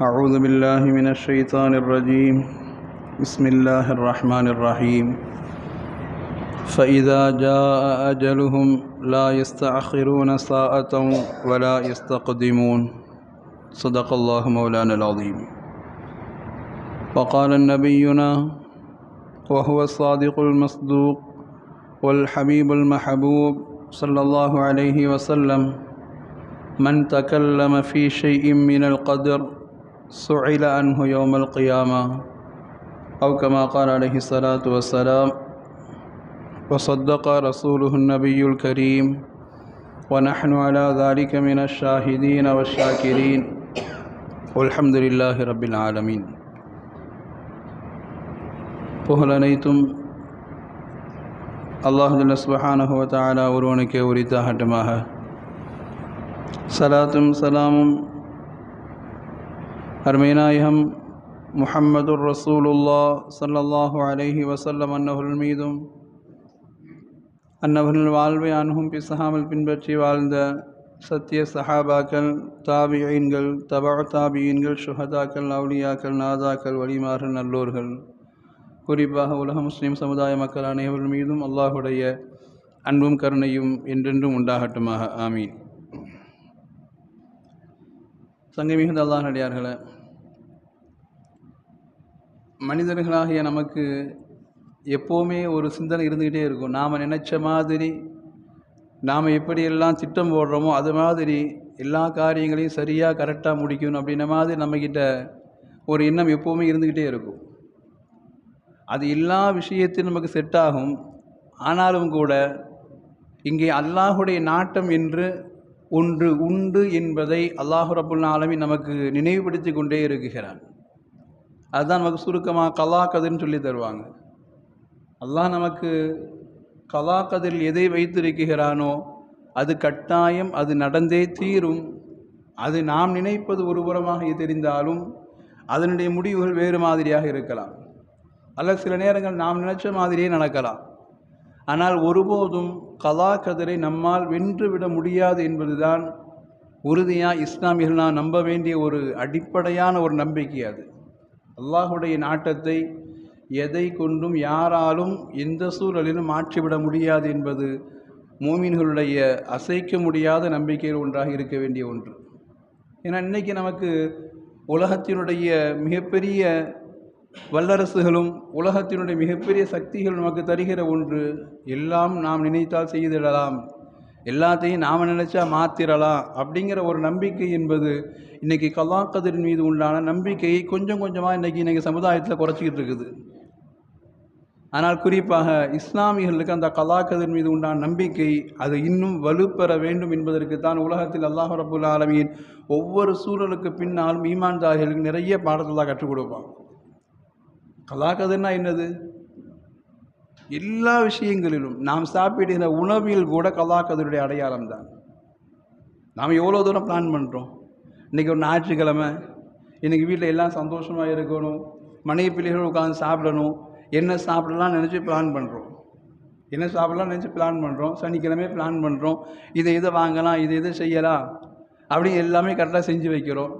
أعوذ بالله من الشيطان الرجيم. بسم الله الرحمن الرحيم. فإذا جاء أجلهم لا يستأخرون ساعة ولا يستقدمون. صدق الله مولانا العظيم. وقال نبينا وهو الصادق المصدوق والحبيب المحبوب صلى الله عليه وسلم من تكلم في شيء من القدر سئل عنه يوم القيامة أو كما قال عليه الصلاة والسلام وصدق رسوله النبي الكريم ونحن على ذلك من الشاهدين والشاكرين والحمد لله رب العالمين புகழ் அனைத்தும் அல்லாஹுல்ல சுபஹானஹு வ தஆலா ஒருவனுக்கே உரித்தாகட்டுமாக சலாத்தும் சலாமும் அருமையநாயகம் முஹம்மது ரசூலுல்லா ஸல்லல்லாஹு அலஹி வசல்லம் அன்னவர்கள் மீதும் அன்னவர்கள் வாழ்வை அணுகும் பிசகாமல் பின்பற்றி வாழ்ந்த சத்திய சஹாபாக்கள் தாபியீன்கள் தபா தாபியீன்கள் சுஹதாக்கள் அவுலியாக்கள் நாதாக்கள் வழிமார்கள் நல்லோர்கள். குறிப்பாக உலக முஸ்லீம் சமுதாய மக்கள் அனைவர்கள் மீதும் அல்லாஹுடைய அன்பும் கருணையும் என்றென்றும் உண்டாகட்டுமாக. ஆமீன். சங்கை மிகுந்த அல்லாஹ் நடிகார்களே மனிதர்களாகிய நமக்கு எப்போவுமே ஒரு சிந்தனை இருந்துக்கிட்டே இருக்கும். நாம் நினச்ச மாதிரி நாம் எப்படியெல்லாம் திட்டம் போடுறோமோ அது மாதிரி எல்லா காரியங்களையும் சரியாக கரெக்டாக முடிக்கணும் அப்படின்ன மாதிரி நம்மக்கிட்ட ஒரு எண்ணம் எப்போவுமே இருந்துக்கிட்டே இருக்கும். அது எல்லா விஷயத்தையும் நமக்கு செட் ஆகும். ஆனாலும் கூட இங்கே அல்லாஹுடைய நாட்டம் என்று ஒன்று உண்டு என்பதை அல்லாஹு ரபுல் ஆலமி நமக்கு நினைவுபடுத்தி கொண்டே இருக்குகிறான் அதுதான் நமக்கு சுருக்கமாக கலா கதிர்னு சொல்லி தருவாங்க. அல்லாஹ் நமக்கு கலா கதில் எதை வைத்திருக்கிறானோ அது கட்டாயம் அது நடந்தே தீரும். அது நாம் நினைப்பது ஒரு புறமாக தெரிந்தாலும் அதனுடைய முடிவுகள் வேறு மாதிரியாக இருக்கலாம். அல்ல சில நேரங்கள் நாம் நினைச்ச மாதிரியே நடக்கலாம். ஆனால் ஒருபோதும் கலா கதிரை நம்மால் வென்றுவிட முடியாது என்பதுதான் உறுதியாக இஸ்லாமியர்கள் நான் நம்ப வேண்டிய ஒரு அடிப்படையான ஒரு நம்பிக்கை அது. அல்லாஹுடைய நாட்டத்தை எதை கொண்டும் யாராலும் எந்த சூழலிலும் மாற்றிவிட முடியாது என்பது மூமின்களுடைய அசைக்க முடியாத நம்பிக்கையில் ஒன்றாக இருக்க வேண்டிய ஒன்று. ஏன்னா இன்றைக்கி நமக்கு உலகத்தினுடைய மிகப்பெரிய வல்லரசுகளும் உலகத்தினுடைய மிகப்பெரிய சக்திகள் நமக்கு தருகிற ஒன்று எல்லாம் நாம் நினைத்தால் செய்திடலாம். எல்லாத்தையும் நாம் நினைச்சா மாத்திரலாம் அப்படிங்கிற ஒரு நம்பிக்கை என்பது இன்றைக்கி கலாக்கதிரின் மீது உண்டான நம்பிக்கையை கொஞ்சம் கொஞ்சமாக இன்றைக்கி இன்றைக்கி சமுதாயத்தில் குறைச்சிக்கிட்டு இருக்குது. ஆனால் குறிப்பாக இஸ்லாமியர்களுக்கு அந்த கலாக்கதிர் மீது உண்டான நம்பிக்கை அது இன்னும் வலுப்பெற வேண்டும் என்பதற்கு தான் உலகத்தில் அல்லாஹ் ரபுல் ஆலமியின் ஒவ்வொரு சூழலுக்கு பின்னாலும் ஈமான்தார்களுக்கு நிறைய பாடத்தில் கற்றுக் கொடுப்பான். கலாக்கதிர்னா என்னது? எல்லா விஷயங்களிலும் நாம் சாப்பிடுகிற உணவில் கூட கலாக்கதருடைய அடையாளம் தான். நாம் எவ்வளோ தூரம் பிளான் பண்ணுறோம் இன்றைக்கி ஒரு ஞாயிற்றுக்கிழமை இன்றைக்கி வீட்டில் எல்லாம் சந்தோஷமாக இருக்கணும் மனைவி பிள்ளைகள் உட்காந்து சாப்பிடணும் என்ன சாப்பிடலாம் நினச்சி பிளான் பண்ணுறோம் என்ன சாப்பிடலாம் நினச்சி பிளான் பண்ணுறோம் சனிக்கிழமை பிளான் பண்ணுறோம் இதை இதை வாங்கலாம் இதை இதை செய்யலாம் அப்படி எல்லாமே கரெக்டாக செஞ்சு வைக்கிறோம்.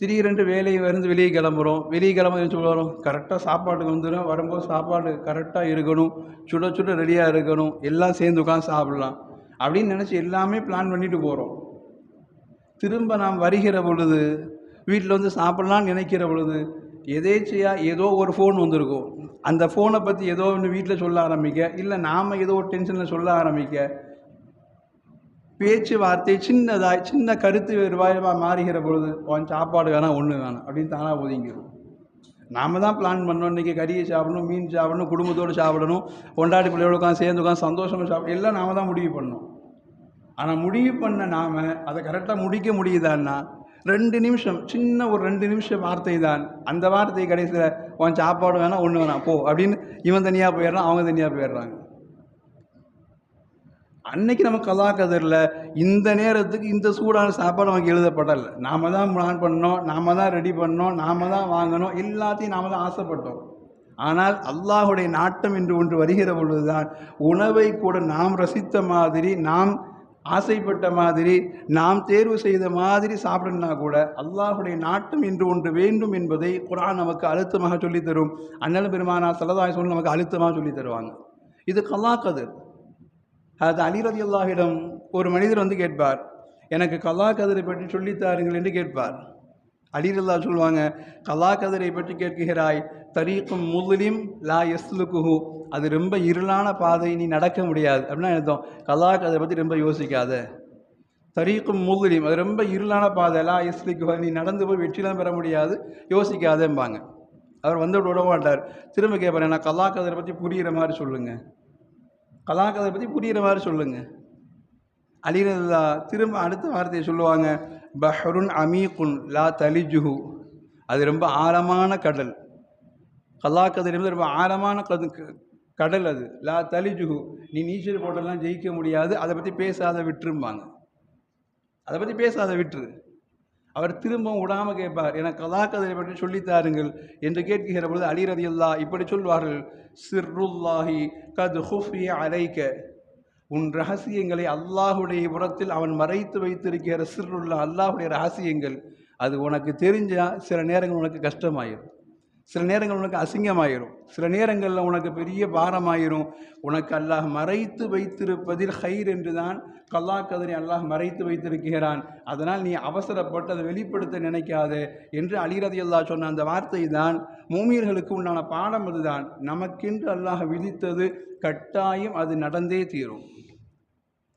திடீரென்று வேலையை வந்து வெளியே கிளம்புறோம். வெளியே கிளம்ப சொல்லுறோம் கரெக்டாக சாப்பாட்டுக்கு வந்துடும் வரும்போது சாப்பாடு கரெக்டாக இருக்கணும். சுட சுட ரெடியாக இருக்கணும். எல்லாம் சேர்ந்து உட்காந்து சாப்பிட்லாம். அப்படின்னு நினச்சி எல்லாமே பிளான் பண்ணிட்டு போகிறோம் திரும்ப நாம் வருகிற பொழுது வீட்டில் வந்து சாப்பிட்லான்னு நினைக்கிற பொழுது எதேச்சையாக ஏதோ ஒரு ஃபோன் வந்திருக்கும். அந்த ஃபோனை பற்றி ஏதோ ஒன்று வீட்டில் சொல்ல ஆரம்பிக்க இல்லை நாம் ஏதோ ஒரு டென்ஷனில் சொல்ல ஆரம்பிக்க பேச்சுவார்த்தை சின்னதாய் சின்ன கருத்து வேறுபாயமாக மாறுகிற பொழுது உன் சாப்பாடு வேணாம் ஒன்று வேணாம் அப்படின்னு தானாக ஒதுங்கிடும் நாம தான் பிளான் பண்ணோம். இன்றைக்கி கறியை சாப்பிடணும் மீன் சாப்பிடணும் குடும்பத்தோடு சாப்பிடணும் கொண்டாடி பிள்ளையோட உட்காந்து சேர்ந்து உட்காந்து சந்தோஷமாக சாப்பிட எல்லாம் நாம தான் முடிவு பண்ணோம். ஆனால் முடிவு பண்ண நாம் அதை கரெக்டாக முடிக்க முடியுதான்னா ரெண்டு நிமிஷம் சின்ன ஒரு ரெண்டு நிமிஷம் வார்த்தை தான். அந்த வார்த்தை கடைசியில் உன் சாப்பாடு வேணாம் ஒன்று வேணாம் போ அப்படின்னு இவன் தனியாக போயிடுறான் அவங்க தனியாக போயிடுறாங்க. அன்னைக்கு நம்ம கலா கதரில் இந்த நேரத்துக்கு இந்த சூடான சாப்பாடு நமக்கு எழுதப்படலை. நாம தான் பிளான் பண்ணோம் நாம தான் ரெடி பண்ணோம் நாம தான் வாங்கணும் எல்லாத்தையும் நாம தான் ஆசைப்பட்டோம். ஆனால் அல்லாஹுடைய நாட்டம் என்று ஒன்று வருகிற பொழுதுதான் உணவை கூட நாம் ரசித்த மாதிரி நாம் ஆசைப்பட்ட மாதிரி நாம் தேர்வு செய்த மாதிரி சாப்பிடணும்னா கூட அல்லாஹுடைய நாட்டம் என்று ஒன்று வேண்டும் என்பதை குரான் நமக்கு அழுத்தமாக சொல்லித் தரும் அண்ணல் பெருமானா சலதாய் சொல்லி நமக்கு அழுத்தமாக சொல்லித் தருவாங்க இது கலா கதிர் அது அலிரதி அல்லாஹிடம் ஒரு மனிதர் வந்து கேட்பார் எனக்கு கலா கதிரை பற்றி சொல்லித்தாருங்கள் என்று கேட்பார். அலிரல்லா சொல்லுவாங்க கலா கதிரை பற்றி கேட்கிறாய் தரீக்கும் முதலிம் லா எஸ்லுக்குஹு அது ரொம்ப இருளான பாதை நீ நடக்க முடியாது. அப்படின்னா அர்த்தம் கலா கதிரை பற்றி ரொம்ப யோசிக்காத. தரீக்கும் முதலிம் அது ரொம்ப இருளான பாதை லா எஸ்லுக்குஹு நீ நடந்து போய் வெற்றிலாம் பெற முடியாது யோசிக்காதேம்பாங்க. அவர் வந்து விட மாட்டார். திரும்ப கேட்பார் நான் கலா கதிரை பற்றி புரிகிற மாதிரி சொல்லுங்கள் கலாக்கதை பற்றி புரிகிற மாதிரி சொல்லுங்கள் அழிகிறதா திரும்ப அடுத்த வார்த்தையை சொல்லுவாங்க பஹருன் அமீகுன் லா தலிஜுஹு. அது ரொம்ப ஆழமான கடல். கலாக்கதை என்பது ரொம்ப ஆழமான கது கடல் அது. லா தலிஜுஹு. நீ நீச்சல் போட்டெல்லாம் ஜெயிக்க முடியாது. அதை பற்றி பேசாத விட்டுரும்பாங்க அதை பற்றி பேசாத விட்டுரு அவர் திரும்பவும் விடாமல் கேட்பார் எனக்கு கதாக்கதை பற்றி சொல்லித்தாருங்கள் என்று கேட்கிற பொழுது அலிரதியல்லா இப்படி சொல்வார்கள் சிர்ருல்லாஹி கது ஹுஃபிய அலைக்க உன் ரகசியங்களை அல்லாஹுடைய புறத்தில் அவன் மறைத்து வைத்திருக்கிற சிர்ருல்லா அல்லாஹுடைய ரகசியங்கள். அது உனக்கு தெரிஞ்சால் சில நேரங்கள் உனக்கு கஷ்டமாயிடும் சில நேரங்கள் உனக்கு அசிங்கமாயிரும். சில நேரங்களில் உனக்கு பெரிய பாரமாயிரும். உனக்கு அல்லாஹ் மறைத்து வைத்திருப்பதில் ஹைர் என்று தான் கல்லா கதனை அல்லாஹ் மறைத்து வைத்திருக்கிறான். அதனால் நீ அவசரப்பட்டு அதை வெளிப்படுத்த நினைக்காதே என்று அலிரதி அல்லா சொன்ன அந்த வார்த்தை தான் மூமியர்களுக்கு உண்டான பாடம் அதுதான். நமக்கென்று அல்லாஹ் விதித்தது கட்டாயம் அது நடந்தே தீரும்.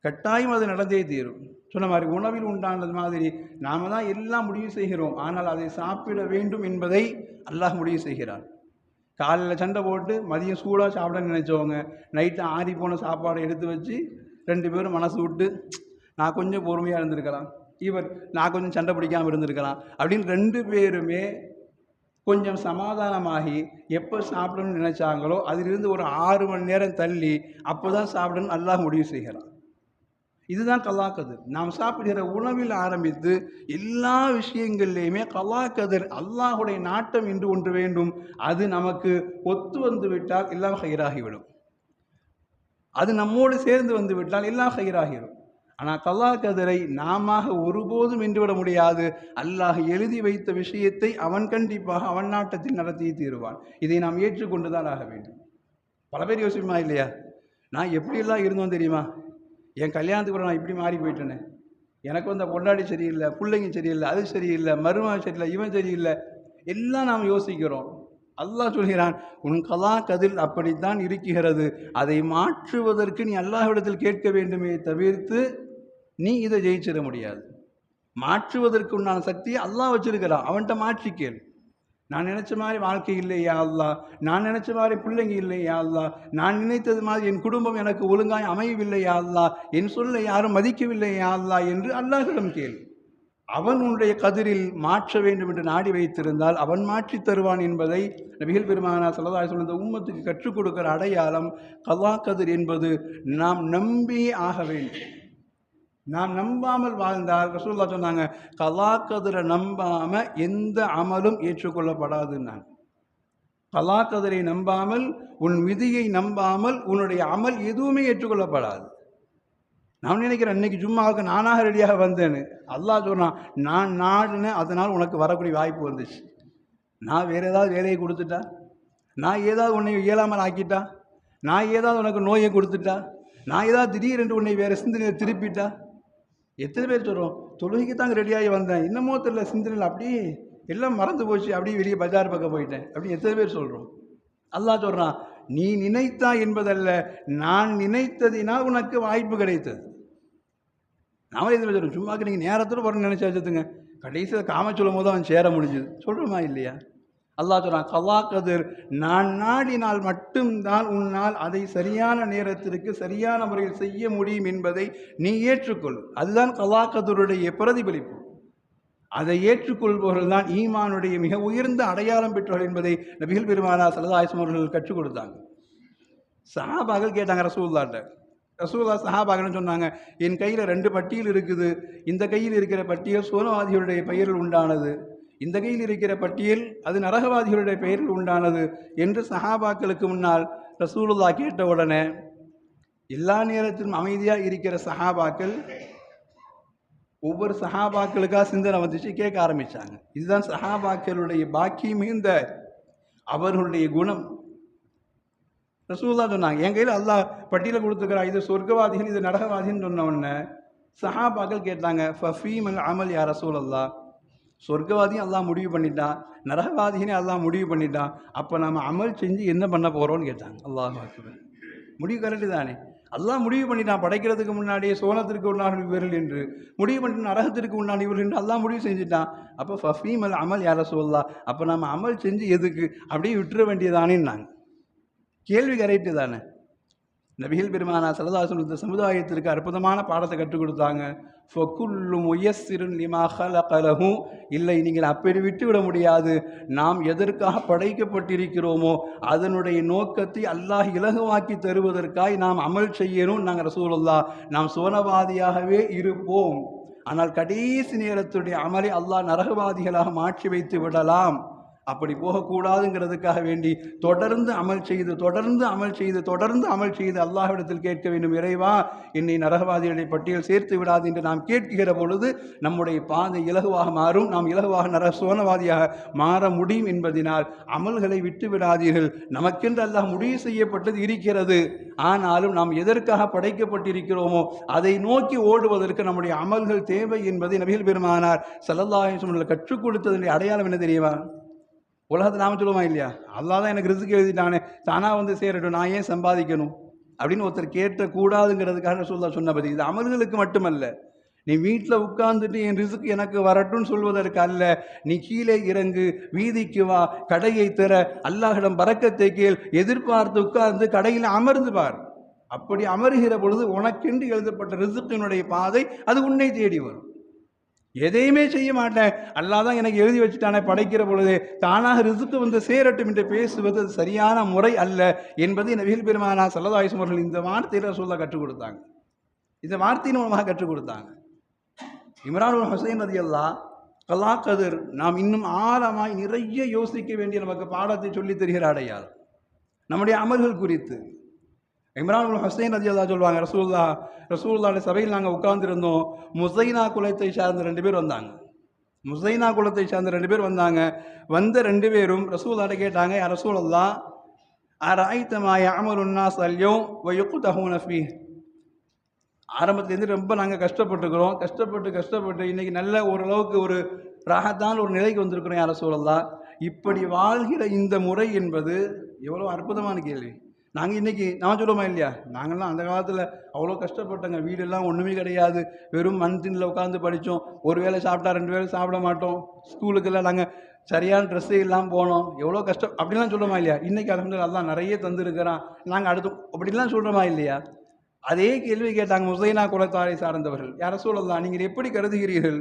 கட்டாயம் அது நடந்தே தீரும். சொன்ன மாதிரி உணவில் உண்டானது மாதிரி நாம தான் எல்லாம் முடிவு செய்கிறோம். ஆனால் அதை சாப்பிட வேண்டும் என்பதை அல்லாஹ் முடிவு செய்கிறான். காலையில் சண்டை போட்டு மதியம் சூடாக சாப்பிட நினைச்சவங்க நைட்டு ஆறி போன சாப்பாடை எடுத்து வச்சு ரெண்டு பேரும் மனசு விட்டு நான் கொஞ்சம் பொறுமையாக இருந்திருக்கலாம். இவர் நான் கொஞ்சம் சண்டை பிடிக்காமல் இருந்திருக்கலாம். அப்படின்னு ரெண்டு பேருமே கொஞ்சம் சமாதானமாகி எப்போ சாப்பிடணும்னு நினைச்சாங்களோ அதிலிருந்து ஒரு ஆறு மணி நேரம் தள்ளி அப்போ தான் சாப்பிடணும்னு அல்லாஹ் முடிவு செய்கிறான். இதுதான் கலாக்கதிர். நாம் சாப்பிடுகிற உணவில் ஆரம்பித்து எல்லா விஷயங்கள்லையுமே கலாக்கதிர் அல்லாஹுடைய நாட்டம் என்று ஒன்று வேண்டும். அது நமக்கு ஒத்து வந்து விட்டால் எல்லாம் ஹைராகிவிடும். அது நம்மோடு சேர்ந்து வந்து விட்டால் எல்லாம் ஹைராகிவிடும். ஆனால் கலாக்கதிரை நாம ஒருபோதும் நின்றுவிட முடியாது. அல்லாஹ் எழுதி வைத்த விஷயத்தை அவன் கண்டிப்பாக அவன் நாட்டத்தில் நடத்தி தீருவான். இதை நாம் ஏற்றுக்கொண்டுதான் ஆக வேண்டும். பல பேர் யோசிப்பா இல்லையா? நான் எப்படியெல்லாம் இருந்தோம் தெரியுமா? என் கல்யாணத்துக்கு நான் இப்படி மாறி போயிட்டேனே. எனக்கு வந்த பொண்டாடி சரியில்லை பிள்ளைங்க சரியில்லை அது சரியில்லை மருமகன் சரியில்லை இவன் சரியில்லை. எல்லாம் நாம் யோசிக்கிறோம். அல்லாஹ் சொல்கிறான் உன் கலா கதில் அப்படித்தான் இருக்கிறது. அதை மாற்றுவதற்கு நீ அல்லாஹ்விடத்தில் கேட்க வேண்டுமே தவிர்த்து நீ இதை ஜெயிச்சிட முடியாது. மாற்றுவதற்கு உண்டான சக்தியை அல்லாஹ் வச்சிருக்கிறான். அவன்கிட்ட மாற்றி நான் நினச்ச மாதிரி வாழ்க்கை இல்லையா அல்லா நான் நினச்ச மாதிரி பிள்ளைங்க இல்லையா அல்லா நான் நினைத்தது மாதிரி என் குடும்பம் எனக்கு ஒழுங்காய் அமையவில்லையா அல்லா என் சொல்லை யாரும் மதிக்கவில்லையா அல்லா என்று அல்லாஹிடம் கேள். அவன் உன்னுடைய கதிரில் மாற்ற வேண்டும் என்று நாடி வைத்திருந்தால் அவன் மாற்றி தருவான் என்பதை நபிகள் பெருமானா சலதாய் சொன்ன உம்மத்துக்கு கற்றுக் கொடுக்கிற அடையாளம் கலா கதிர் என்பது நாம் நம்பியே ஆக வேண்டும். நாம் நம்பாமல் வாழ்ந்தால் ரசூல்லா சொன்னாங்க கலாக்கதிரை நம்பாமல் நம்பாம எந்த அமலும் ஏற்றுக்கொள்ளப்படாதுன்னாங்க. கலாக்கதிரை நம்பாமல் உன் விதியை நம்பாமல் உன்னுடைய அமல் எதுவுமே ஏற்றுக்கொள்ளப்படாது. நான் நினைக்கிறேன் இன்னைக்கு ஜும்மாவுக்கு நானாக ரெடியாக வந்தேன்னு. அல்லாஹ் சொன்னான் நான் நாடுனேன் அதனால் உனக்கு வரக்கூடிய வாய்ப்பு வந்துச்சு. நான் வேறு ஏதாவது வேலையை கொடுத்துட்டா? நான் ஏதாவது உன்னை இயலாமல் ஆக்கிட்டா? நான் ஏதாவது உனக்கு நோயை கொடுத்துட்டா? நான் ஏதாவது திடீரென்று உன்னை வேறு சிந்தனையை திருப்பிட்டா? எத்தனை பேர் சொல்கிறோம் தொழுகைக்கு தாங்க ரெடியாகி வந்தேன். இன்னமோ தெரியல சிந்தனையில் அப்படியே எல்லாம் மறந்து போச்சு. அப்படியே வெளியே பஜார் பக்கம் போயிட்டேன். அப்படி எத்தனை பேர் சொல்கிறோம் அல்லாஹ் சொல்கிறான் நீ நினைத்தா என்பதல்ல நான் நினைத்ததினால் உனக்கு வாய்ப்பு கிடைத்தது. நாம இதில் சொல்கிறோம் சும்மாக்கு நீங்கள் நேரத்தோடு வரணும்னு நினச்சி வச்சுத்துங்க கடைசியில் காம சொல்லும் போது அவன் சேர முடிஞ்சுது. சொல்கிறோமா இல்லையா? அல்லாஹ் சொல்கிறான் கலா கதிர் நான் நாடினால் மட்டும்தான் உன்னால் அதை சரியான நேரத்திற்கு சரியான முறையில் செய்ய முடியும் என்பதை நீ ஏற்றுக்கொள். அதுதான் கலா கதிருடைய பிரதிபலிப்பு. அதை ஏற்றுக்கொள்பவர்கள் தான் ஈமானுடைய மிக உயர்ந்த அடையாளம் பெற்றவர்கள் என்பதை நபிகள் பெருமானா சலதாயசம் அவர்கள் கற்றுக் கொடுத்தாங்க. சஹாபாக்கள் கேட்டாங்க ரசூல்லாட்ட ரசூல்லா சஹாபாகன்னு சொன்னாங்க என் கையில் ரெண்டு பட்டியல் இருக்குது. இந்த கையில் இருக்கிற பட்டியல் சோனவாதிகளுடைய பெயரில் உண்டானது. இந்த கையில் இருக்கிற பட்டியல் அது நரகவாதிகளுடைய பெயரில் உண்டானது என்று சஹாபாக்களுக்கு முன்னால் ரசூலுல்லா கேட்ட உடனே எல்லா நேரத்திலும் அமைதியாக இருக்கிற சஹாபாக்கள் ஒவ்வொரு சஹாபாக்களுக்காக சிந்தனை வந்துச்சு கேட்க ஆரம்பித்தாங்க இதுதான் சஹாபாக்களுடைய பாக்கி மிகுந்த அவர்களுடைய குணம். ரசூல்லா சொன்னாங்க என் கையில் அல்லாஹ் பட்டியலை கொடுத்துக்கிறா இது சொர்க்கவாதிகள் இது நரகவாதின்னு சொன்ன உடனே சஹாபாக்கள் கேட்டாங்க ஃபீமல் அமல் யார் ரசூல் அல்லா சொர்க்கவாதியும் எல்லாம் முடிவு பண்ணிட்டான் நரகவாதிகளையும் எல்லாம் முடிவு பண்ணிட்டான். அப்போ நம்ம அமல் செஞ்சு என்ன பண்ண போகிறோம்னு கேட்டாங்க. அல்லாஹ் முடிவு கரெக்டு தானே. எல்லாம் முடிவு பண்ணிட்டான் படைக்கிறதுக்கு முன்னாடியே சோனத்திற்கு உண்டான இவர்கள் என்று. முடிவு பண்ணிட்டு நரகத்திற்கு உண்டான இவர்கள் என்று எல்லாம் முடிவு செஞ்சுட்டான். அப்போ ஃபீமல் அமல் யார சொல்லலாம் அப்போ நம்ம அமல் செஞ்சு எதுக்கு? அப்படியே விட்டுற வேண்டியதானேன்னாங்க. கேள்வி கரெக்டு தானே. நபிகள் பெருமானா சரதாசன் இந்த சமுதாயத்திற்கு அற்புதமான பாடத்தை கற்றுக் கொடுத்தாங்க. ஃபக்குல்லு முயஸ்ஸிருன் லிமா கலகும் இல்லை நீங்கள் அப்படி விட்டுவிட முடியாது. நாம் எதற்காக படைக்கப்பட்டிருக்கிறோமோ அதனுடைய நோக்கத்தை அல்லாஹ் இலகுவாக்கி தருவதற்காய் நாம் அமல் செய்யணும் நாங்கள் ரசூலுல்லா நாம் சோனவாதியாகவே இருப்போம். ஆனால் கடைசி நேரத்துடைய அமலை அல்லாஹ் நரகவாதிகளாக மாற்றி வைத்து விடலாம். அப்படி போகக்கூடாதுங்கிறதுக்காக வேண்டி தொடர்ந்து அமல் செய்து தொடர்ந்து அமல் செய்து தொடர்ந்து அமல் செய்து அல்லாஹ்விடத்தில் கேட்க வேண்டும் இறைவா என்னை நரகவாதிகளை பட்டியல் சேர்த்து விடாது என்று நாம் கேட்கிற பொழுது நம்முடைய பாதை இலகுவாக மாறும் நாம் இலகுவாக நர சோனவாதியாக மாற முடியும் என்பதனால் அமல்களை விட்டு விடாதீர்கள். நமக்கென்று அல்லாஹ் முடிவு செய்யப்பட்டது இருக்கிறது. ஆனாலும் நாம் எதற்காக படைக்கப்பட்டிருக்கிறோமோ அதை நோக்கி ஓடுவதற்கு நம்முடைய அமல்கள் தேவை என்பதை நபிகள் பெருமானார் சல்லல்லாஹ் கற்றுக் கொடுத்ததனுடைய அடையாளம் என்ன தெரியுமா? உலகத்தை நாம சொல்லுவோமா இல்லையா? அல்லா தான் எனக்கு ரிசுக்கு எழுதிட்டானே. தானாக வந்து சேரட்டும் நான் ஏன் சம்பாதிக்கணும்? அப்படின்னு ஒருத்தர் கேட்டக்கூடாதுங்கிறதுக்காக சொல்ல சொன்ன பதி இது அமல்களுக்கு மட்டுமல்ல. நீ வீட்டில் உட்கார்ந்துட்டு என் ரிசுக்கு எனக்கு வரட்டும்னு சொல்வதற்கு அல்ல. நீ கீழே இறங்கு வீதிக்கு வா கடையை தர அல்லாஹிடம் பறக்கத்தை கேள் எதிர்பார்த்து உட்கார்ந்து கடையில் அமர்ந்து பார். அப்படி அமர்கிற பொழுது உனக்கென்று எழுதப்பட்ட ரிசுக்கினுடைய பாதை அது உன்னை தேடி வரும். எதையுமே செய்ய மாட்டேன். அல்லாஹ் தான் எனக்கு எழுதி வச்சுட்டானே படைக்கிற பொழுது தானாக ரிசுக்கு வந்து சேரட்டும் என்று பேசுவது சரியான முறை அல்ல என்பதை நபிகள் பெருமானா சல்லதாயுசம் அவர்கள் இந்த வார்த்தையில் சொல்ல கற்றுக் கொடுத்தாங்க. இந்த வார்த்தையின் மூலமாக கற்றுக் கொடுத்தாங்க. இம்ரான் ஹுசைன் ரதி அல்லா கலா கதிர் நாம் இன்னும் ஆழமாய் நிறைய யோசிக்க வேண்டிய நமக்கு பாடத்தை சொல்லி தருகிற அடையாளம். நம்முடைய அமல்கள் குறித்து இம்ரான் ஹுசைன் ரதி அல்லா சொல்லுவாங்க ரசூல்லா ரசூல்லாவுடைய சபையில் நாங்கள் உட்கார்ந்துருந்தோம். முசைனா குலத்தை சார்ந்த ரெண்டு பேர் வந்தாங்க. முசைனா குலத்தை சார்ந்த ரெண்டு பேர் வந்தாங்க. வந்த ரெண்டு பேரும் ரசூல்லாட்ட கேட்டாங்க "யா ரசூலல்லா அராய்த்தமா அமருன்னா சல்யம் வயுக்கு தஹூனஃபி ஆரம்பத்துலேருந்து ரொம்ப நாங்கள் கஷ்டப்பட்டுக்கிறோம். கஷ்டப்பட்டு கஷ்டப்பட்டு இன்றைக்கி நல்ல ஓரளவுக்கு ஒரு ராகத்தான ஒரு நிலைக்கு வந்திருக்கிறோம் யார சூழல்லாம் இப்படி வாழ்கிற இந்த முறை என்பது எவ்வளோ அற்புதமான கேள்வி. நாங்கள் இன்றைக்கி நான் சொல்லுவோமா இல்லையா? நாங்கள்லாம் அந்த காலத்தில் அவ்வளோ கஷ்டப்பட்டோங்க. வீடெல்லாம் ஒன்றுமே கிடையாது. வெறும் மண் திண்ணில் உட்காந்து படித்தோம் ஒரு வேளை சாப்பிட்டா ரெண்டு வேளை சாப்பிட மாட்டோம். ஸ்கூலுக்கெல்லாம் நாங்கள் சரியான ட்ரெஸ்ஸு இல்லாமல் போனோம். எவ்வளோ கஷ்டம் அப்படிலாம் சொல்லுமா இல்லையா? இன்றைக்கி அலமதுல அல்லாஹ் நிறைய தந்திருக்கிறான். நாங்கள் அடுத்து அப்படிலாம் சொல்கிறோமா இல்லையா? அதே கேள்வி கேட்டாங்க முசைனா குலத்தாரை சார்ந்தவர்கள். யார சொல்லலாம் நீங்கள் எப்படி கருதுகிறீர்கள்?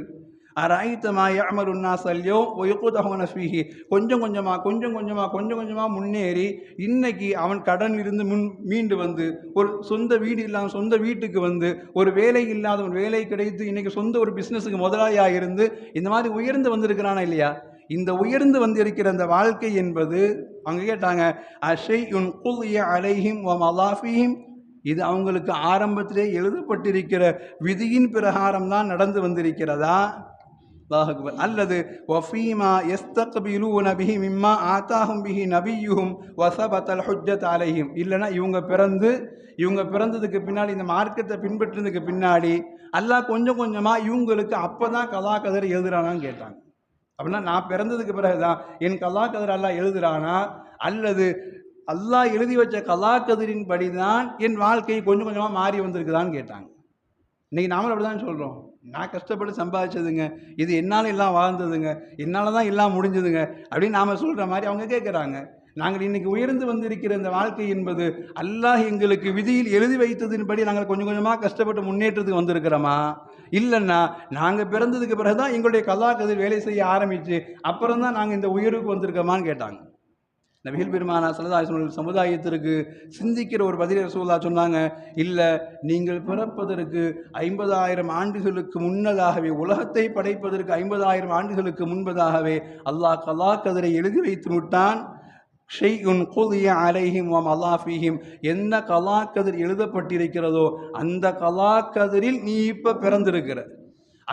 அராயித்தமா யாமருன்னா சல்யோ ஒயுக்குதகவன ஃபீஹி. கொஞ்சம் கொஞ்சமாக கொஞ்சம் கொஞ்சமாக கொஞ்சம் கொஞ்சமாக முன்னேறி இன்னைக்கு அவன் கடன் இருந்து முன் மீண்டு வந்து ஒரு சொந்த வீடு இல்லாமல் சொந்த வீட்டுக்கு வந்து ஒரு வேலை இல்லாதவன் வேலை கிடைத்து இன்னைக்கு சொந்த ஒரு பிஸ்னஸுக்கு முதலாளியாக இருந்து இந்த மாதிரி உயர்ந்து வந்திருக்கிறானா இல்லையா? இந்த உயர்ந்து வந்திருக்கிற அந்த வாழ்க்கை என்பது அவங்க கேட்டாங்க அஷை உன் குல் அலைஹிம் வ மலாஃபிஹிம் இது அவங்களுக்கு ஆரம்பத்திலே எழுதப்பட்டிருக்கிற விதியின் பிரகாரம் தான் நடந்து வந்திருக்கிறதா? அல்லாஹ் அல்லது வஃபீமா எஸ்தக்பிலூன பிஹி மிம்மா ஆத்தாஹும் பிஹி நபியுஹும் வசபத்தல் ஹுஜ்ஜத் அலையும் இல்லைன்னா இவங்க பிறந்து இவங்க பிறந்ததுக்கு பின்னாடி இந்த மார்க்கத்தை பின்பற்றினதுக்கு பின்னாடி அல்லாஹ் கொஞ்சம் கொஞ்சமாக இவங்களுக்கு அப்போ தான் கலா கதர் எழுதுறானான்னு கேட்டாங்க. அப்படின்னா நான் பிறந்ததுக்கு பிறகு தான் என் கலா கதர் அல்லாஹ் எழுதுறானா? அல்லது அல்லாஹ் எழுதி வச்ச கலா கதிரின் படி தான் என் வாழ்க்கை கொஞ்சம் கொஞ்சமாக மாறி வந்திருக்குதான்னு கேட்டாங்க. இன்றைக்கி நாமளும் அப்படி தான் சொல்கிறோம் நான் கஷ்டப்பட்டு சம்பாதிச்சதுங்க. இது என்னால் எல்லாம் வாழ்ந்ததுங்க. என்னால் தான் எல்லாம் முடிஞ்சதுங்க. அப்படின்னு நாம் சொல்கிற மாதிரி அவங்க கேட்குறாங்க நாங்கள் இன்னைக்கு உயர்ந்து வந்திருக்கிற இந்த வாழ்க்கை என்பது அல்லாஹ் எங்களுக்கு விதியில் எழுதி வைத்ததின்படி நாங்கள் கொஞ்சம் கொஞ்சமாக கஷ்டப்பட்டு முன்னேற்றத்துக்கு வந்திருக்கிறோமா? இல்லைன்னா நாங்கள் பிறந்ததுக்கு பிறகு தான் எங்களுடைய கலாக்கதிர் வேலை செய்ய ஆரம்பிச்சு அப்புறம் தான் நாங்கள் இந்த உயர்வுக்கு வந்திருக்கோமான்னு கேட்டாங்க. நபிகள் பெருமானா சல்லல்லாஹு சமுதாயத்திற்கு சிந்திக்கிற ஒரு பதிலை ரசூல்லா சொன்னாங்க. இல்லை நீங்கள் பிறப்பதற்கு ஐம்பதாயிரம் ஆண்டுகளுக்கு முன்னதாகவே உலகத்தை படைப்பதற்கு ஐம்பதாயிரம் ஆண்டுகளுக்கு முன்பதாகவே அல்லாஹ் கலாக்கதிரை எழுதி வைத்து விட்டான். ஷெய்யுன் குதிய அலைஹிம் வம் அல்லாஃபிஹிம் என்ன கலாக்கதிர் எழுதப்பட்டிருக்கிறதோ அந்த கலாக்கதிரில் நீ இப்போ பிறந்திருக்கிற.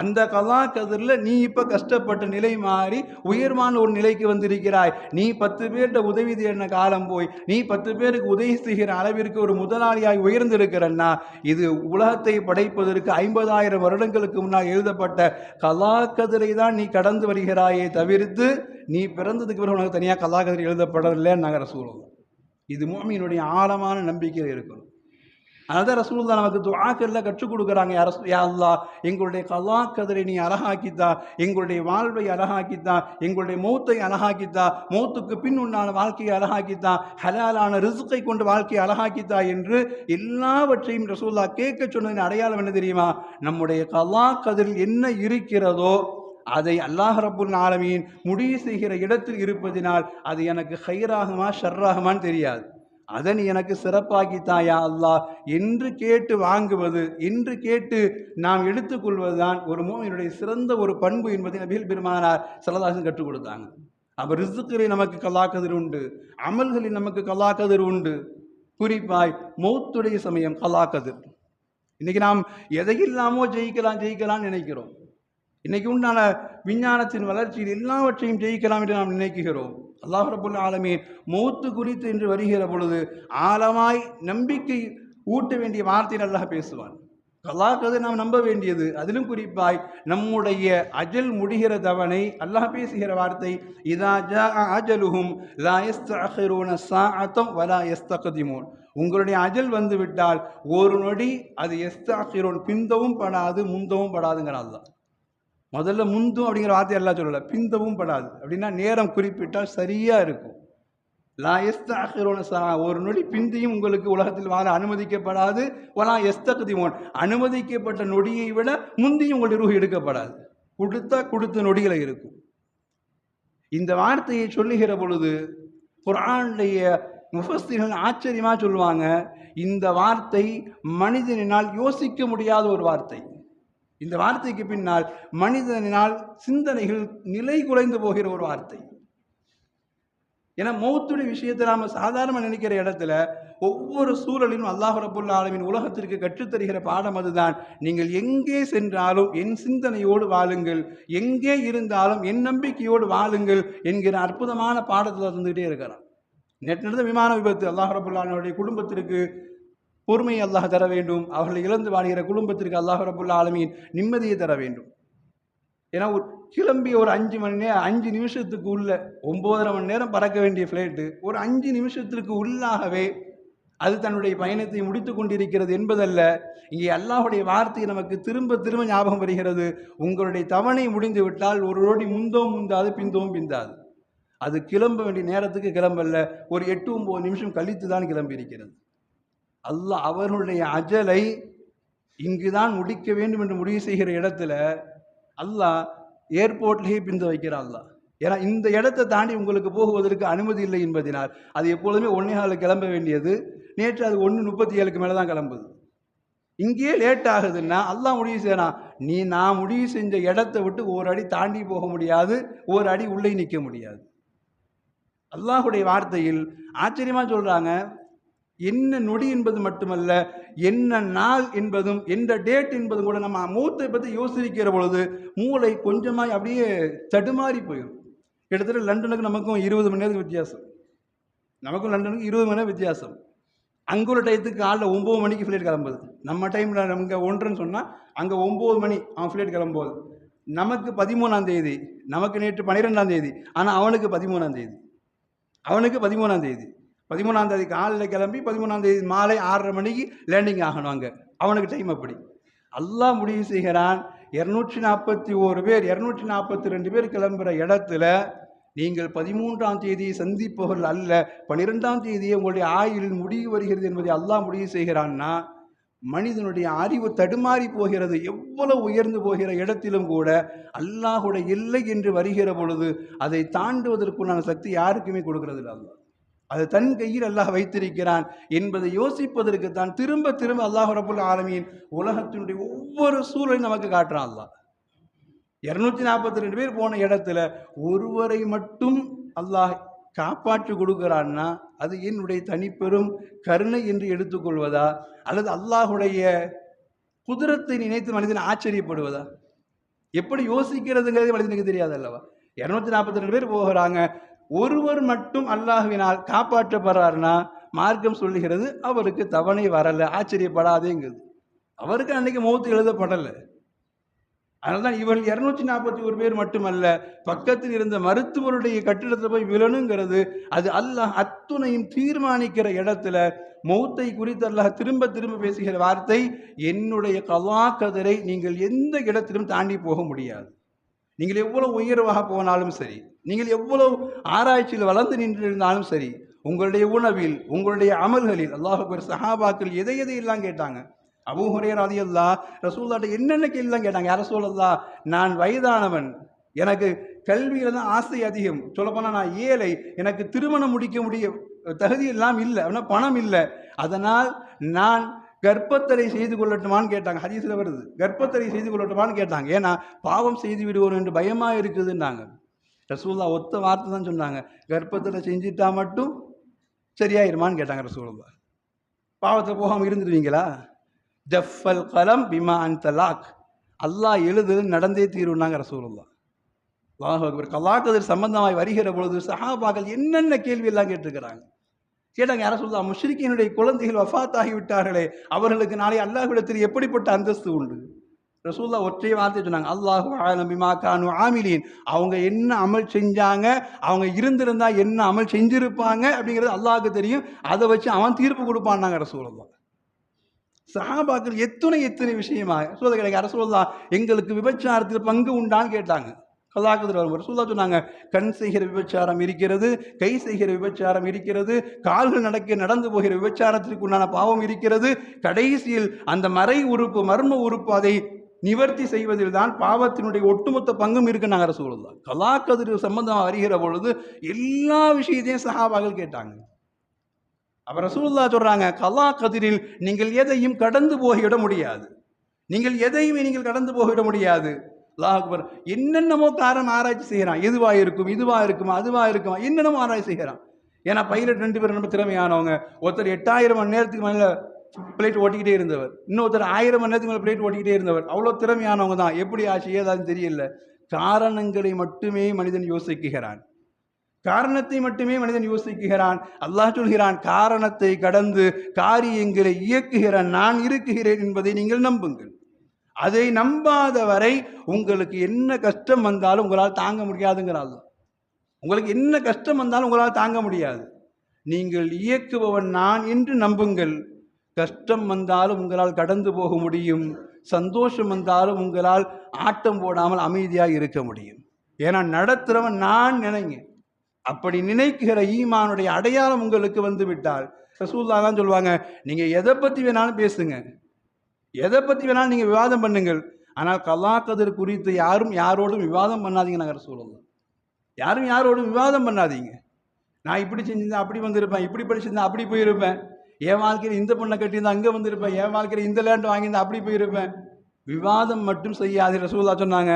அந்த கலாக்கதிரில் நீ இப்போ கஷ்டப்பட்ட நிலை மாறி உயர்வான ஒரு நிலைக்கு வந்திருக்கிறாய். நீ பத்து பேர்கிட்ட உதவி தேடின காலம் போய் நீ பத்து பேருக்கு உதவி செய்கிற அளவிற்கு ஒரு முதலாளியாய் உயர்ந்திருக்கிறன்னா இது உலகத்தை படைப்பதற்கு ஐம்பதாயிரம் வருடங்களுக்கு முன்னால் எழுதப்பட்ட கலாக்கதிரை தான் நீ கடந்து வருகிறாயே தவிர்த்து நீ பிறந்ததுக்கு பிறகு உனக்கு தனியாக கலாக்கதிரை எழுதப்படவில்லைன்னு நாங்கள் ரசூலம் இது மோமியினுடைய ஆழமான நம்பிக்கையில் இருக்கணும். அதான் ரசூல்லா நமக்கு துவாக்கல்ல கற்றுக் கொடுக்குறாங்க. யா அல்லாஹ் எங்களுடைய கலாக்கதிரை நீ அழகாக்கித்தா எங்களுடைய வாழ்வை அழகாக்கித்தா எங்களுடைய மௌத்தை அழகாக்கித்தா மௌத்துக்கு பின் உண்டான வாழ்க்கையை அழகாக்கித்தா ஹலாலான ரிசுக்கை கொண்டு வாழ்க்கையை அழகாக்கித்தா என்று எல்லாவற்றையும் ரசூல்லா கேட்க சொன்னதின் அடையாளம் என்ன தெரியுமா? நம்முடைய கலாக்கதிரில் என்ன இருக்கிறதோ அதை அல்லாஹ் ரப்புல் ஆலமீன் முடிவு செய்கிற இடத்தில் இருப்பதினால் அது எனக்கு ஹைராகுமா ஷர்ராகுமான்னு தெரியாது. அதன் எனக்கு சிறப்பாக்கி தாயா அல்லாஹ். என்று கேட்டு வாங்குவது என்று கேட்டு நாம் எடுத்துக்கொள்வதுதான் ஒரு மோமியனுடைய சிறந்த ஒரு பண்பு என்பதை நபிகள் பெருமானார் சரதாசன் கற்றுக் கொடுத்தாங்க. அப்போ ரிசுக்களை நமக்கு கலாக்கதிர் உண்டு அமல்களில் நமக்கு கலாக்கதிர் உண்டு. குறிப்பாய் மௌத்துடைய சமயம் கலாக்கதிர் இன்னைக்கு நாம் எதையில்லாமோ ஜெயிக்கலாம் ஜெயிக்கலாம்னு நினைக்கிறோம். இன்றைக்கு உண்டான விஞ்ஞானத்தின் வளர்ச்சியில் எல்லாவற்றையும் ஜெயிக்கலாம் என்று நாம் நினைக்கிறோம். அல்லாஹ் ரபுல் ஆலமீன் மௌத்து குறித்து என்று வருகிற பொழுது ஆழமாய் நம்பிக்கை ஊட்ட வேண்டிய வார்த்தையில் அல்லாஹ் பேசுவான். அல்லாஹ் நாம் நம்ப வேண்டியது. அதிலும் குறிப்பாய் நம்முடைய அஜல் முடிகிற தவணை அல்லாஹ் பேசுகிற வார்த்தை இதா ஜா அஜலுஹும் லா யஸ்தஅഖിറൂன சாஅத்தம் வலா யஸ்தக்திமூன். உங்களுடைய அஜல் வந்துவிட்டால் ஒரு நொடி அது எஸ்தாகிரோன் பிந்தவும் படாது முந்தவும் படாதுங்கிற அல்லாஹ் முதல்ல முந்தும் அப்படிங்கிற வார்த்தை எல்லாம் சொல்லலை பிந்தவும் படாது. அப்படின்னா நேரம் குறிப்பிட்டால் சரியாக இருக்கும். லா எஸ்தாகிரோன சா ஒரு நொடி பிந்தியும் உங்களுக்கு உலகத்தில் வாழ அனுமதிக்கப்படாது. ஒலா எஸ்தகதிமோன் அனுமதிக்கப்பட்ட நொடியை விட முந்தியும் உங்களுடைய ரூஹ் எடுக்கப்படாது. கொடுத்தா கொடுத்த நொடிகளை இருக்கும். இந்த வார்த்தையை சொல்லுகிற பொழுது குரானுடைய முஃபஸ்திகள் ஆச்சரியமாக சொல்லுவாங்க இந்த வார்த்தை மனிதனினால் யோசிக்க முடியாத ஒரு வார்த்தை. இந்த வார்த்தைக்கு பின்னால் மனிதனினால் சிந்தனைகள் நிலை குலைந்து போகிற ஒரு வார்த்தை. ஏன்னா மௌத்துடைய விஷயத்தை நாம் சாதாரணமாக நினைக்கிற இடத்துல ஒவ்வொரு சூழலிலும் அல்லாஹ் ரபுல்லா ஆலமின் உலகத்திற்கு கற்றுத்தருகிற பாடம் அதுதான். நீங்கள் எங்கே சென்றாலும் என் சிந்தனையோடு வாழுங்கள் எங்கே இருந்தாலும் என் நம்பிக்கையோடு வாழுங்கள் என்கிற அற்புதமான பாடத்தில் இருந்துகிட்டே இருக்கிறான். நேற்று நடந்த விமான விபத்து அல்லாஹ் ரபுல்லானுடைய குடும்பத்திற்கு பொறுமையை அல்லாஹ் தர வேண்டும். அவர்களை இழந்து வாழ்கிற குடும்பத்திற்கு அல்லாஹ் ரபுல்லா ஆலமியின் நிம்மதியை தர வேண்டும். ஏன்னா ஒரு கிளம்பி ஒரு அஞ்சு மணி நேரம் அஞ்சு நிமிஷத்துக்கு உள்ள ஒம்போதரை மணி நேரம் பறக்க வேண்டிய ஃப்ளைட்டு ஒரு அஞ்சு நிமிஷத்திற்கு உள்ளாகவே அது தன்னுடைய பயணத்தை முடித்து கொண்டிருக்கிறது என்பதல்ல. இங்கே அல்லாஹுடைய வார்த்தை நமக்கு திரும்ப திரும்ப ஞாபகம் வருகிறது. உங்களுடைய தவணை முடிந்து விட்டால் ஒரு ரோடி முந்தோம் முந்தாது பிந்தோம் பிந்தாது. அது கிளம்ப வேண்டிய நேரத்துக்கு கிளம்பல ஒரு எட்டு ஒம்பது நிமிஷம் கழித்து தான் கிளம்பி இருக்கிறது அல்லாஹ் அவர்களுடைய அஜலை இங்குதான் முடிக்க வேண்டும் என்று முடிவு செய்கிற இடத்துல அல்லாஹ் ஏர்போர்ட்லேயே பிந்து வைக்கிறான் அல்லாஹ். ஏன்னா இந்த இடத்தை தாண்டி உங்களுக்கு போகுவதற்கு அனுமதி இல்லை என்பதினால் அது எப்பொழுதுமே ஒன்னே காலில் கிளம்ப வேண்டியது. நேற்று அது ஒன்று முப்பத்தி ஏழுக்கு மேலே தான் கிளம்புது. இங்கேயே லேட் ஆகுதுன்னா அல்லாஹ் முடிவு செய்யறான் நீ நான் முடிவு செஞ்ச இடத்தை விட்டு ஒரு அடி தாண்டி போக முடியாது ஒரு அடி உள்ளே நிற்க முடியாது. அல்லாஹுடைய வார்த்தையில் ஆச்சரியமாக சொல்கிறாங்க என்ன நொடி என்பது மட்டுமல்ல என்ன நாள் என்பதும் எந்த டேட் என்பதும் கூட நம்ம மூத்தை பற்றி யோசிக்கிற பொழுது மூளை கொஞ்சமாக அப்படியே தடுமாறி போயிடும் கிட்டத்தட்ட லண்டனுக்கு நமக்கும் இருபது மணி நேரத்துக்கு வித்தியாசம். நமக்கும் லண்டனுக்கு இருபது மணி நேரம் வித்தியாசம். அங்குள்ள டயத்துக்கு காலைல ஒம்பது மணிக்கு ஃப்ளைட் கிளம்புது நம்ம டைமில் நமக்கு ஒன்றுன்னு சொன்னால் அங்கே ஒம்பது மணி அவன் ஃப்ளைட் கிளம்பும்போது நமக்கு பதிமூணாம் தேதி நமக்கு நேற்று பன்னிரெண்டாம் தேதி ஆனால் அவனுக்கு பதிமூணாம் தேதி. அவனுக்கு பதிமூணாம் தேதி. பதிமூணாம் தேதி காலையில் கிளம்பி பதிமூணாம் தேதி மாலை ஆறரை மணிக்கு லேண்டிங் ஆகணும் அங்கே. அவனுக்கு டைம் அப்படி. எல்லாம் முடிவு செய்கிறான் இரநூற்றி நாற்பத்தி ஓரு பேர் இரநூற்றி நாற்பத்தி ரெண்டு பேர் கிளம்புற இடத்துல நீங்கள் பதிமூன்றாம் தேதியை சந்திப்பவர்கள் அல்ல பன்னிரெண்டாம் தேதியை உங்களுடைய ஆயுளில் முடிவு வருகிறது என்பதை அல்லாஹ் முடிவு செய்கிறான்னா மனிதனுடைய அறிவு தடுமாறி போகிறது எவ்வளவு உயர்ந்து போகிற இடத்திலும் கூட அல்லாஹுடைய இல்லை என்று வருகிற பொழுது அதை தாண்டுவதற்குண்டான சக்தி யாருக்குமே கொடுக்கிறது இல்லை அல்லாஹ். அது தன் கையில் அல்லாஹ் வைத்திருக்கிறான் என்பதை யோசிப்பதற்கு தான் திரும்ப திரும்ப அல்லாஹ் ரபுல் ஆலமியின் உலகத்தினுடைய ஒவ்வொரு சூழலையும் நமக்கு காட்டுறான் அல்லாஹ். இரநூத்தி நாற்பத்தி ரெண்டு பேர் போன இடத்துல ஒருவரை மட்டும் அல்லாஹ் காப்பாற்றி கொடுக்குறான்னா அது என்னுடைய தனிப்பெரும் கருணை என்று எடுத்துக்கொள்வதா? அல்லது அல்லாஹுடைய குதிரத்தை நினைத்து மனிதன் ஆச்சரியப்படுவதா? எப்படி யோசிக்கிறதுங்கிறது மனிதனுக்கு தெரியாது அல்லவா இரநூத்தி நாற்பத்தி ரெண்டு பேர் போகிறாங்க ஒருவர் மட்டும் அல்லாஹுவினால் காப்பாற்றப்படுறாருன்னா மார்க்கம் சொல்லுகிறது அவருக்கு தவணை வரலை ஆச்சரியப்படாதேங்குது. அவருக்கு அன்னைக்கு மௌத்து எழுதப்படலை. அதனால தான் இவர்கள் இரநூத்தி நாற்பத்தி ஒரு பேர் மட்டுமல்ல பக்கத்தில் இருந்த மருத்துவருடைய கட்டிடத்தில் போய் விழணுங்கிறது அது அல்லாஹ் அத்துணையும் தீர்மானிக்கிற இடத்துல மௌத்தை குறித்து அல்லாஹ் திரும்ப திரும்ப பேசுகிற வார்த்தை என்னுடைய கலாக்கதரை நீங்கள் எந்த இடத்திலும் தாண்டி போக முடியாது. நீங்கள் எவ்வளோ உயர்வாக போனாலும் சரி நீங்கள் எவ்வளோ ஆராய்ச்சியில் வளர்ந்து நின்றிருந்தாலும் சரி உங்களுடைய உணவில் உங்களுடைய அமல்களில் அல்லாஹ் சஹாபாக்கள் எதை எதையெல்லாம் கேட்டாங்க? அபூ ஹுரேரா அல்லா ரசூல்லாட்ட என்னென்ன கேள்விலாம் கேட்டாங்க? யார சொல்லல்லா நான் வயதானவன் எனக்கு கல்வியில் தான் ஆசை அதிகம். சொல்லப்போனால் நான் ஏழை எனக்கு திருமணம் முடிக்க முடிய தகுதி எல்லாம் இல்லை அப்படின்னா பணம் இல்லை. அதனால் நான் கர்ப்பத்தரை செய்து கொள்ளட்டுமான்னு கேட்டாங்க. ஹதீஸில் வருது. கர்ப்பத்தரை செய்து கொள்ளட்டுமான்னு கேட்டாங்க. ஏன்னா பாவம் செய்து விடுவோம் என்று பயமாக இருக்குதுன்னாங்க. ரசூல்லா ஒத்த வார்த்தை தான் சொன்னாங்க. கர்ப்பத்தில் செஞ்சுட்டா மட்டும் சரியாயிருமான்னு கேட்டாங்க ரசூல்லா பாவத்தில் போகாமல் இருந்துடுவீங்களா ஜஃபல் கலம் பிமா அன் தலாக் அல்லாஹ் எழுது நடந்தே தீருன்னாங்க ரசூலுல்லா அல்லாஹ் அக்பர். கலாக்கதிர் சம்பந்தமாய் வருகிற பொழுது சஹாபாக்கள் என்னென்ன கேள்வி எல்லாம் கேட்டிருக்கிறாங்க? கேட்டாங்க யாரும் சொல்லுதா முஷ்ரிக்கினுடைய குழந்தைகள் வஃத் ஆகிவிட்டார்களே அவர்களுக்கு நாளை அல்லாஹ்விடத்தில் எப்படிப்பட்ட அந்தஸ்து உண்டு? ரசூல்லா ஒற்றை வார்த்தை சொன்னாங்க அல்லாஹு ஆலம் கானு ஆமிலீன். அவங்க என்ன அமல் செஞ்சாங்க அவங்க இருந்திருந்தா என்ன அமல் செஞ்சிருப்பாங்க அப்படிங்கிறது அல்லாஹுக்கு தெரியும். அதை வச்சு அவன் தீர்ப்பு கொடுப்பான்னாங்க ரசூலுல்லா சஹாபாக்கள் எத்தனை எத்தனை விஷயமாக சொல்ல கிடைக்க அரசுல்லா எங்களுக்கு விபச்சாரத்தில் பங்கு உண்டான்னு கேட்டாங்க. அல்லாஹுதர் அவர் ரசூல்லா சொன்னாங்க கண் செய்கிற விபச்சாரம் இருக்கிறது கை செய்கிற விபச்சாரம் இருக்கிறது கால்கள் நடக்க நடந்து போகிற விபச்சாரத்திற்கு உண்டான பாவம் இருக்கிறது கடைசியில் அந்த மறை உறுப்பு மர்ம உறுப்பு அதை நிவர்த்தி செய்வதில் தான் பாவத்தினுடைய ஒட்டுமொத்த பங்கும் இருக்குன்னாங்க ரசூலுல்லா கலாக்கதிர் சம்பந்தமாக வருகிற பொழுது எல்லா விஷயத்தையும் சஹாபாக்கள் கேட்டாங்க. அப்ப ரசூல்லா சொல்கிறாங்க கலா கதிரில் நீங்கள் எதையும் கடந்து போகிவிட முடியாது. நீங்கள் எதையுமே நீங்கள் கடந்து போகிவிட முடியாது. அல்லாஹ் அக்பர் என்னென்னமோ காரணம் ஆராய்ச்சி செய்கிறான் எதுவா இருக்கும் இதுவா இருக்குமா அதுவா இருக்குமா என்னென்னமோ ஆராய்ச்சி செய்கிறான் ஏன்னா பைலட் ரெண்டு பேரும் ரொம்ப திறமையானவங்க. ஒருத்தர் எட்டாயிரம் மணி நேரத்துக்கு மேலே பிளேட் ஓட்டிக்கிட்டே இருந்தவர். இன்னொருத்தர் ஆயிரம் மணி நேரத்துக்கு மேலே பிளேட் ஓட்டிக்கிட்டே இருந்தவர். அவ்வளோ திறமையானவங்க தான். எப்படி ஆச்சு ஏதாச்சும் தெரியல. காரணங்களை மட்டுமே மனிதன் யோசிக்குகிறான் காரணத்தை மட்டுமே மனிதன் யோசிக்குகிறான் அல்லாஹ் சொல்கிறான் காரணத்தை கடந்து காரியங்களை இயக்குகிற நான் இருக்குகிறேன் என்பதை நீங்கள் நம்புங்கள். அதை நம்பாத வரை உங்களுக்கு என்ன கஷ்டம் வந்தாலும் உங்களால் தாங்க முடியாதுங்கிறாள். உங்களுக்கு என்ன கஷ்டம் வந்தாலும் உங்களால் தாங்க முடியாது. நீங்கள் இயக்குபவன் நான் என்று நம்புங்கள். கஷ்டம் வந்தாலும் உங்களால் கடந்து போக முடியும். சந்தோஷம் வந்தாலும் உங்களால் ஆட்டம் போடாமல் அமைதியாக இருக்க முடியும். ஏன்னா நடத்துகிறவன் நான் நினைங்க. அப்படி நினைக்கிற ஈமானுடைய அடையாளம் உங்களுக்கு வந்து விட்டால் ரசூல்லா தான் சொல்லுவாங்க நீங்கள் எதை பற்றி வேணாலும் பேசுங்க. எதை பற்றி வேணாலும் நீங்கள் விவாதம் பண்ணுங்கள். ஆனால் கல்லாக்கதிர் குறித்து யாரும் யாரோடும் விவாதம் பண்ணாதீங்க நாங்கள் சூழலில். யாரும் யாரோடும் விவாதம் பண்ணாதீங்க. நான் இப்படி செஞ்சிருந்தேன் அப்படி வந்திருப்பேன் இப்படி படிச்சிருந்தேன் அப்படி போயிருப்பேன். என் வாழ்க்கையில் இந்த பொண்ணை கட்டியிருந்தா அங்கே வந்திருப்பேன் என் வாழ்க்கையில் இந்த லேண்ட் வாங்கியிருந்தா அப்படி போயிருப்பேன். விவாதம் மட்டும் செய்யாது ரசூல்லா சொன்னாங்க.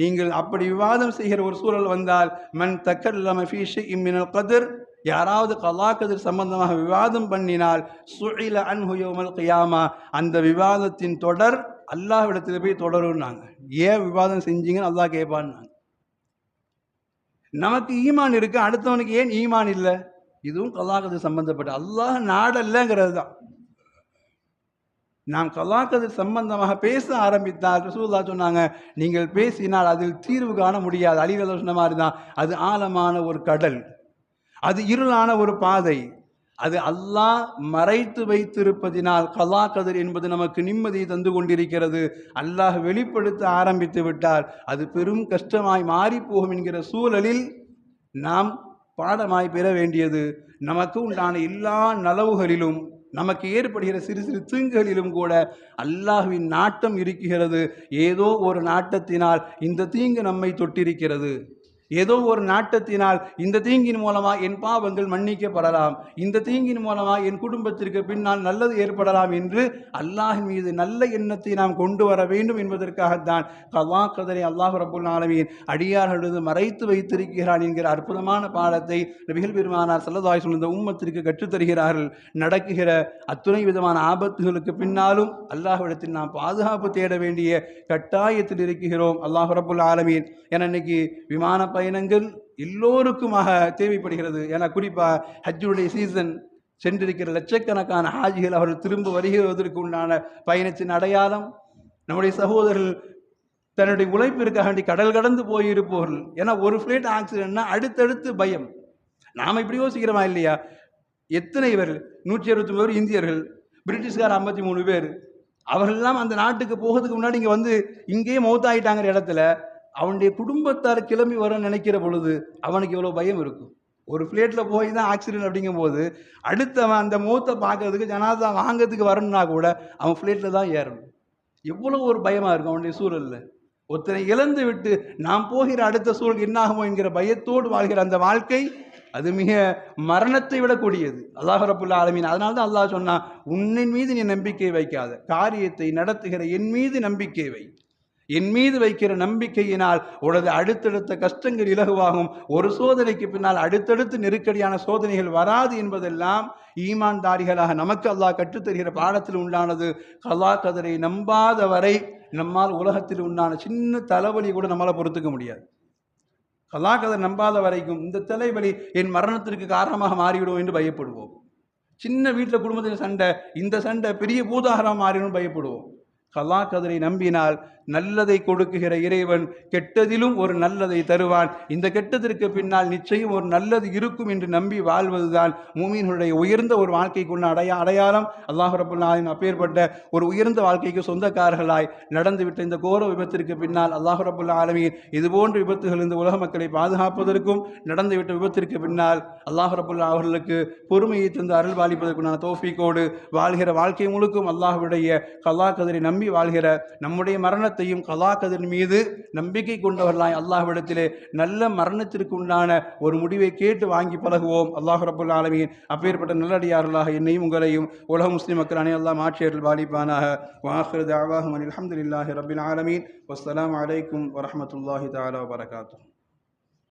நீங்கள் அப்படி விவாதம் செய்கிற ஒரு சூழல் வந்தால் மன் இல்லாமல் ஃபீஷி இம்மினல் கதிர் யாராவது கலா கதிர் சம்பந்தமாக விவாதம் பண்ணினால் சுழில அன்ஹுயோமல் கியாமா. அந்த விவாதத்தின் தொடர் அல்லாஹ்விடத்தில் போய் தொடருன்னாங்க ஏன் விவாதம் செஞ்சீங்கன்னு அல்லாஹ் கேட்பான்னாங்க நமக்கு ஈமான் இருக்கு அடுத்தவனுக்கு ஏன் ஈமான் இல்லை? இதுவும் கலாக்கதிர் சம்பந்தப்பட்ட அல்லாஹ் நாடல்லங்கிறது தான். நாம் கலாக்கதிர் சம்பந்தமாக பேச ஆரம்பித்தால் ரசூல்லா சொன்னாங்க நீங்கள் பேசினால் அதில் தீர்வு காண முடியாது. அழிவத சொன்ன மாதிரி தான். அது ஆழமான ஒரு கடல். அது இருளான ஒரு பாதை. அது அல்லாஹ் மறைத்து வைத்திருப்பதினால் கலா கதிர் என்பது நமக்கு நிம்மதியை தந்து கொண்டிருக்கிறது. அல்லாஹ் வெளிப்படுத்த ஆரம்பித்து விட்டால் அது பெரும் கஷ்டமாய் மாறிப்போகும் என்கிற சூழலில் நாம் பாடமாய் பெற வேண்டியது. நமக்கு உண்டான எல்லா நலவுகளிலும் நமக்கு ஏற்படுகிற சிறு சிறு தீங்குகளிலும் கூட அல்லாஹுவின் நாட்டம் இருக்கிறது. ஏதோ ஒரு நாட்டத்தினால் இந்த தீங்கு நம்மை தொட்டிருக்கிறது. ஏதோ ஒரு நாட்டத்தினால் இந்த தீங்கின் மூலமா என் பாவங்கள் மன்னிக்கப்படலாம். இந்த தீங்கின் மூலமா என் குடும்பத்திற்கு பின்னால் நல்லது ஏற்படலாம் என்று அல்லாஹின் மீது நல்ல எண்ணத்தை நாம் கொண்டு வர வேண்டும் என்பதற்காகத்தான் கவா கதரை அல்லாஹ் ரபுல் ஆலமீன் அடியார்களது மறைத்து வைத்திருக்கிறான் என்கிற அற்புதமான பாடத்தை நபிகள் பெருமானார் சல்லதாய் சொல்லுந்த உம்மத்திற்கு கற்றுத்தருகிறார்கள் நடக்குகிற அத்துணை விதமான ஆபத்துகளுக்கு பின்னாலும் அல்லாஹ்விடத்தில் நாம் பாதுகாப்பு தேட வேண்டிய கட்டாயத்தில் இருக்கிறோம். அல்லாஹ் ரபுல் ஆலமீன். என இன்னைக்கு விமான பயணங்கள் எல்லோருக்குமாக தேவைப்படுகிறது. ஏன்னா குறிப்பாக ஹஜ்ஜுடைய சீசன் சென்றிருக்கிற லட்சக்கணக்கான ஹாஜிகள் அவர்கள் திரும்ப வருகிறதற்கு உண்டான பயணத்தின் அடையாளம் நம்முடைய சகோதரர்கள் தன்னுடைய உழைப்பிற்காக வேண்டி கடல் கடந்து போயிருப்பவர்கள். ஏன்னா ஒரு ஃப்ளைட் ஆக்சிடென்ட்னா அடுத்தடுத்து பயம். நாம் இப்படி யோசிக்கிறோமா இல்லையா? எத்தனை பேர்? நூற்றி அறுபத்தி பேர் இந்தியர்கள் பிரிட்டிஷ்கார் ஐம்பத்தி மூணு பேர். அவர்கள்லாம் அந்த நாட்டுக்கு போகிறதுக்கு முன்னாடி இங்கே வந்து இங்கேயே மௌத்தாயிட்டாங்கிற இடத்துல அவனுடைய குடும்பத்தார் கிளம்பி வர நினைக்கிற பொழுது அவனுக்கு எவ்வளோ பயம் இருக்கும். ஒரு ஃப்ளேட்டில் போய் தான் ஆக்சிடென்ட் அப்படிங்கும்போது அடுத்தவன் அந்த மூத்தை பார்க்கறதுக்கு ஜனாதா வாங்கிறதுக்கு வரணும்னா கூட அவன் ஃப்ளேட்டில் தான் ஏறணும். எவ்வளோ ஒரு பயமாக இருக்கும் அவனுடைய சூழலில். ஒருத்தனை இழந்து விட்டு நாம் போகிற அடுத்த சூழல் என்னாகுமோ என்கிற பயத்தோடு வாழ்கிற அந்த வாழ்க்கை அது மிக மரணத்தை விட கூடியது. அல்லாஹ் ரபுல்லா ஆலமீன். அதனால தான் அல்லாஹ் சொன்னான் உன்னின் மீது நீ நம்பிக்கை வைக்காத. காரியத்தை நடத்துகிற என் மீது நம்பிக்கை வை. என் மீது வைக்கிற நம்பிக்கையினால் உனது அடுத்தடுத்த கஷ்டங்கள் இலகுவாகும். ஒரு சோதனைக்கு பின்னால் அடுத்தடுத்து நெருக்கடியான சோதனைகள் வராது என்பதெல்லாம் ஈமான்தாரிகளாக நமக்கு அல்லாஹ் கற்றுத்தருகிற பாடத்தில் உண்டானது. கலா கதரை நம்பாத வரை நம்மால் உலகத்தில் உண்டான சின்ன தலைவலி கூட நம்மளால் பொறுத்துக்க முடியாது. கலா கதை நம்பாத வரைக்கும் இந்த தலைவலி என் மரணத்திற்கு காரணமாக மாறிவிடும் என்று பயப்படுவோம். சின்ன வீட்டில் குடும்பத்தில் சண்டை இந்த சண்டை பெரிய பூதாகரம் மாறிடும் பயப்படுவோம். கலா கதரை நம்பினால் நல்லதை கொடுக்குகிற இறைவன் கெட்டதிலும் ஒரு நல்லதை தருவான். இந்த கெட்டதற்கு பின்னால் நிச்சயம் ஒரு நல்லது இருக்கும் என்று நம்பி வாழ்வதுதான் மூமீன்களுடைய உயர்ந்த ஒரு வாழ்க்கைக்குள்ள அடையா அடையாளம். அல்லாஹ் ரபுல்லாலின் அப்பேற்பட்ட ஒரு உயர்ந்த வாழ்க்கைக்கு சொந்தக்காரர்களாய் நடந்துவிட்ட இந்த கோர விபத்திற்கு பின்னால் அல்லாஹ் ரபுல்லா ஆலமியின் இதுபோன்ற விபத்துகள் இந்த உலக மக்களை பாதுகாப்பதற்கும் நடந்துவிட்ட விபத்திற்கு பின்னால் அல்லாஹ் ரபுல்லா அவர்களுக்கு பொறுமையை தந்து அருள் பாலிப்பதற்குண்டான தோஃபிக்கோடு வாழ்கிற வாழ்க்கை முழுக்கும் அல்லாஹுடைய கல்லா கதிரை நம்பி வாழ்கிற நம்முடைய மரணத்தையும் கலா மீது நம்பிக்கை கொண்டவர்களாய் அல்லாஹ்விடத்திலே நல்ல மரணத்திற்கு உண்டான ஒரு முடிவை கேட்டு வாங்கி பழகுவோம். அல்லாஹ் ரபுல் ஆலமீன். அப்பேற்பட்ட நல்லடியார்களாக என்னையும் உங்களையும் உலக முஸ்லிம் மக்கள் அனை ஆட்சியர்கள் பாலிப்பானாக. வாஹர் தாவாஹும் அலமதுல்லாஹி ரபில் ஆலமீன். வஸ்ஸலாமு அலைக்கும் வரஹ்மத்துல்லாஹி தஆலா வபரகாத்துஹு